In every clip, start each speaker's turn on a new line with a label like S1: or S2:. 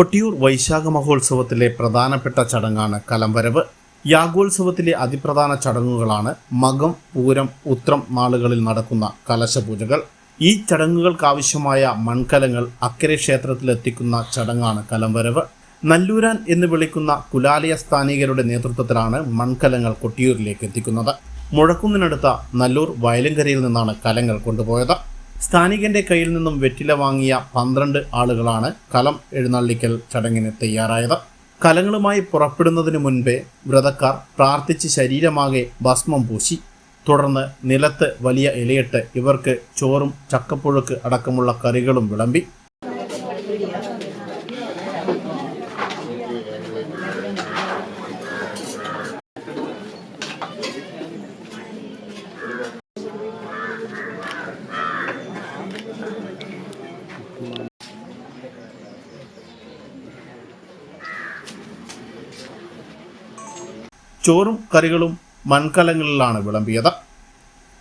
S1: കൊട്ടിയൂർ വൈശാഖ മഹോത്സവത്തിലെ പ്രധാനപ്പെട്ട ചടങ്ങാണ് കലംവരവ്. യാഗോത്സവത്തിലെ അതിപ്രധാന ചടങ്ങുകളാണ് മകം പൂരം ഉത്രം നാളുകളിൽ നടക്കുന്ന കലശപൂജകൾ. ഈ ചടങ്ങുകൾക്കാവശ്യമായ മൺകലങ്ങൾ അക്കരെ ക്ഷേത്രത്തിലെത്തിക്കുന്ന ചടങ്ങാണ് കലംവരവ്. നല്ലൂരാൻ എന്ന് വിളിക്കുന്ന കുലാലയ സ്ഥാനികരുടെ നേതൃത്വത്തിലാണ് മൺകലങ്ങൾ കൊട്ടിയൂരിലേക്ക് എത്തിക്കുന്നത്. മുഴക്കുന്നിനടുത്ത നല്ലൂർ വയലങ്കരയിൽ നിന്നാണ് കലങ്ങൾ കൊണ്ടുപോയത്. സ്ഥാനികന്റെ കയ്യിൽ നിന്നും വെറ്റില വാങ്ങിയ പന്ത്രണ്ട് ആളുകളാണ് കലം എഴുന്നള്ളിക്കൽ ചടങ്ങിന് തയ്യാറായത്. കലങ്ങളുമായി പുറപ്പെടുന്നതിന് മുൻപേ വ്രതക്കാർ പ്രാർത്ഥിച്ച് ശരീരമാകെ ഭസ്മം പൂശി. തുടർന്ന് നിലത്ത് വലിയ ഇലയിട്ട് ഇവർക്ക് ചോറും ചക്കപ്പുഴുക്ക് അടക്കമുള്ള കറികളും വിളമ്പി. ചോറും കറികളും മൺകലങ്ങളിലാണ് വിളമ്പിയത്.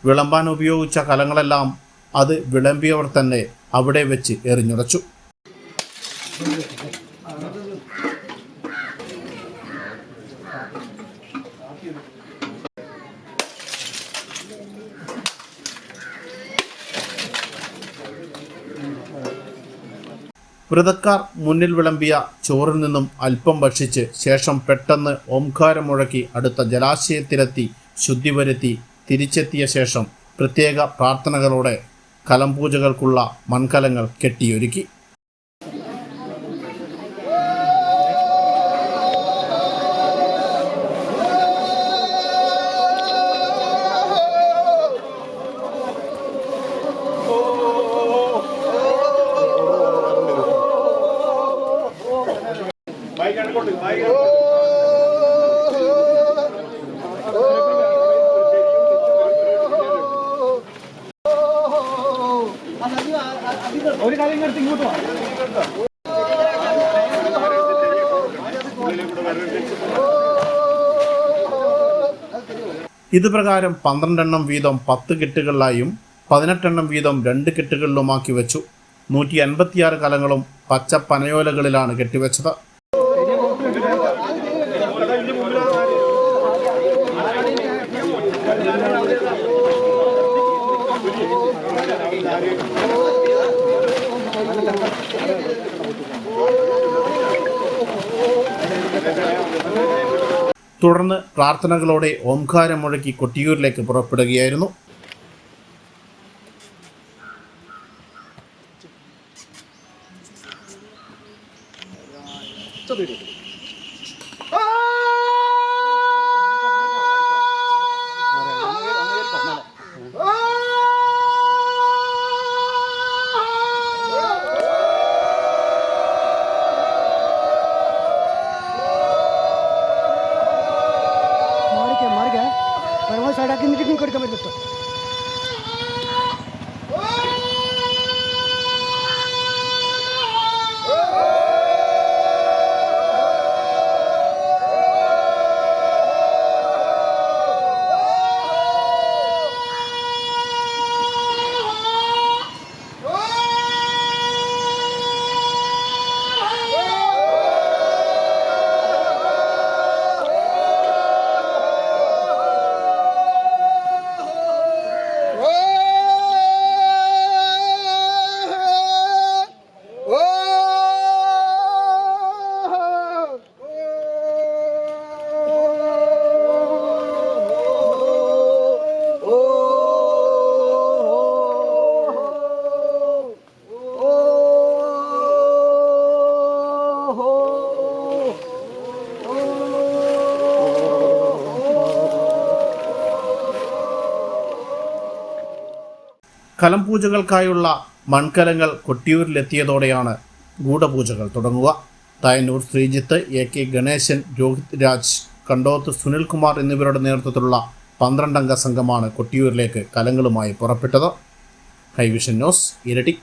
S1: വിളമ്പാൻ ഉപയോഗിച്ച കലങ്ങളെല്ലാം അത് വിളമ്പിയവർ തന്നെ അവിടെ വെച്ച് എറിഞ്ഞുടച്ചു. വ്രതക്കാർ മുന്നിൽ വിളമ്പിയ ചോറിൽ നിന്നും അല്പം ഭക്ഷിച്ച് ശേഷം പെട്ടെന്ന് ഓംകാരം മുഴക്കി അടുത്ത ജലാശയത്തിലെത്തി ശുദ്ധി വരുത്തി തിരിച്ചെത്തിയ ശേഷം പ്രത്യേക പ്രാർത്ഥനകളോടെ കലംപൂജകൾക്കുള്ള മൺകലങ്ങൾ കെട്ടിയൊരുക്കി.
S2: കാര്യം എടുത്ത് ഇങ്ങോട്ട് വാ.
S1: ഇത് പ്രകാരം പന്ത്രണ്ടെണ്ണം വീതം പത്ത് കെട്ടുകളിലായും പതിനെട്ടെണ്ണം വീതം രണ്ട് കെട്ടുകളിലുമാക്കി വെച്ചു. നൂറ്റി അൻപത്തിയാറ് കലങ്ങളും പച്ച പനയോലകളിലാണ് കെട്ടിവെച്ചത്. തുടർന്ന് പ്രാർത്ഥനകളോടെ ഓംകാരം മുഴക്കി കൊട്ടിയൂരിലേക്ക് പുറപ്പെടുകയായിരുന്നു.
S2: ಕಡಿತ ಮಾಡಿಬಿಡ್ತು
S1: കലം പൂജകൾക്കായുള്ള മൺകലങ്ങൾ കൊട്ടിയൂരിലെത്തിയതോടെയാണ് ഗൂഢപൂജകൾ തുടങ്ങുക. തായന്നൂർ ശ്രീജിത്ത് എ കെ ഗണേശൻ രോഹിത് രാജ് കണ്ടോത്ത് സുനിൽകുമാർ എന്നിവരുടെ നേതൃത്വത്തിലുള്ള പന്ത്രണ്ടംഗ സംഘമാണ് കൊട്ടിയൂരിലേക്ക് കലങ്ങളുമായി പുറപ്പെട്ടത്. ഹൈവിഷൻ ന്യൂസ് ഇരട്ടി.